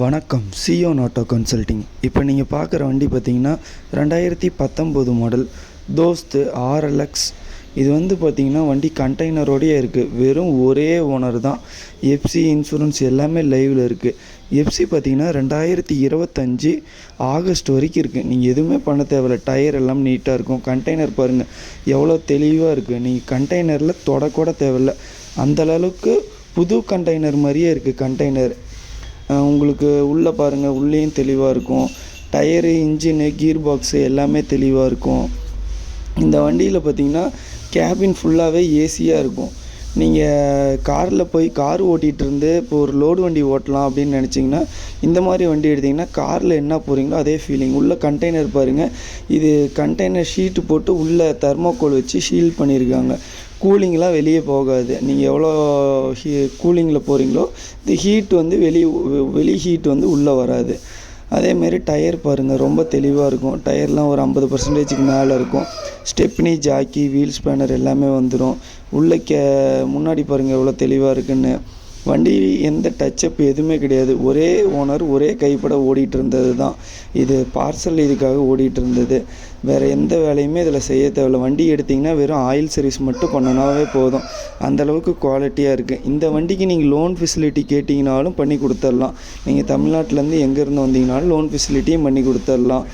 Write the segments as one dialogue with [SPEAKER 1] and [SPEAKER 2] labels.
[SPEAKER 1] வணக்கம் CO NATO consulting இப்போ நீங்கள் பார்க்குற வண்டி பார்த்தீங்கன்னா ரெண்டாயிரத்தி பத்தொம்போது மாடல் தோஸ்து ஆர்எல்எக்ஸ் இது வந்து பார்த்தீங்கன்னா வண்டி கண்டெய்னரோடயே இருக்குது வெறும் ஒரே ஓனர் தான். எஃப்சி இன்சூரன்ஸ் எல்லாமே லைவில் இருக்குது எஃப்சி பார்த்தீங்கன்னா ரெண்டாயிரத்தி இருபத்தஞ்சி ஆகஸ்ட் வரைக்கும் இருக்குது நீங்கள் எதுவுமே பண்ண தேவையில்ல. டயர் எல்லாம் நீட்டாக இருக்கும். கண்டெய்னர் பாருங்கள் எவ்வளோ தெளிவாக இருக்குது நீங்கள் கண்டெய்னரில் தொடக்கூட தேவையில்ல. அந்த அளவுக்கு புது கண்டெய்னர் மாதிரியே இருக்குது கண்டெய்னர் உங்களுக்கு உள்ளே பாருங்கள் உள்ளேயும் தெளிவாக இருக்கும். டயரு இன்ஜினு கீர் பாக்ஸு எல்லாமே தெளிவாக இருக்கும். இந்த வண்டியில் பார்த்திங்கன்னா கேபின் ஃபுல்லாகவே ஏசியாக இருக்கும். நீங்கள் காரில் போய் கார் ஓட்டிகிட்டு இருந்து இப்போ ஒரு லோடு வண்டி ஓட்டலாம் அப்படின்னு நினச்சிங்கன்னா இந்த மாதிரி வண்டி எடுத்திங்கன்னா காரில் என்ன போகிறீங்களோ அதே ஃபீலிங் உள்ள கண்டெய்னர் பாருங்கள் இது கண்டெய்னர் ஷீட்டு போட்டு உள்ளே தெர்மோகோல் வச்சு ஷீல் பண்ணியிருக்காங்க கூலிங்லாம் வெளியே போகாது. நீங்கள் எவ்வளோ ஹீ கூலிங்கில் போகிறீங்களோ இந்த ஹீட் வந்து வெளியே வெளி ஹீட் வந்து உள்ளே வராது. அதேமாரி டயர் பாருங்கள் ரொம்ப தெளிவாக இருக்கும். டயர்லாம் ஒரு ஐம்பது பர்சன்டேஜுக்கு மேலே இருக்கும். ஸ்டெப்னி ஜாக்கி வீல் ஸ்பேனர் எல்லாமே வந்துடும் உள்ள கே முன்னாடி பாருங்கள் எவ்வளோ தெளிவாக இருக்குன்னு. வண்டி எந்த டச்சப் எதுவுமே கிடையாது. ஒரே ஓனர் ஒரே கைப்பட ஓடிட்டு இருந்தது தான். இது பார்சல் இதுக்காக ஓடிட்டு இருந்தது வேறு எந்த வேலையுமே இதில் செய்ய தேவையில்ல. வண்டி எடுத்திங்கன்னா வெறும் ஆயில் சர்வீஸ் மட்டும் பண்ணனாவே போதும். அந்தளவுக்கு குவாலிட்டியாக இருக்குது இந்த வண்டிக்கு நீங்கள் லோன் ஃபெசிலிட்டி கேட்டிங்கனாலும் பண்ணி கொடுத்துடலாம் நீங்கள் தமிழ்நாட்டிலேருந்து எங்கேருந்து வந்தீங்கனாலும் லோன் ஃபெசிலிட்டியும் பண்ணி கொடுத்துர்லாம்.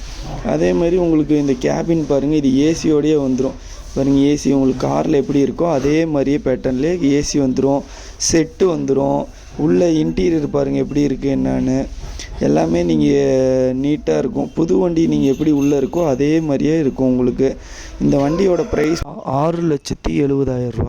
[SPEAKER 1] அதே மாதிரி உங்களுக்கு இந்த கேபின் பாருங்கள் இது ஏசியோடயே வந்துடும் பாருங்கள் ஏசி உங்களுக்கு காரில் எப்படி இருக்கோ அதே மாதிரியே பேட்டர்ன்லேயே ஏசி வந்துடும் செட்டு வந்துடும் உள்ளே இன்டீரியர் பாருங்கள் எப்படி இருக்குது என்னன்னு. எல்லாமே நீங்கள் நீட்டாக இருக்கும். புது வண்டி நீங்கள் எப்படி உள்ளே இருக்கோ அதே மாதிரியே இருக்கும் உங்களுக்கு. இந்த வண்டியோட ப்ரைஸ் ஆறு லட்சத்தி எழுபதாயிரம் ரூபா.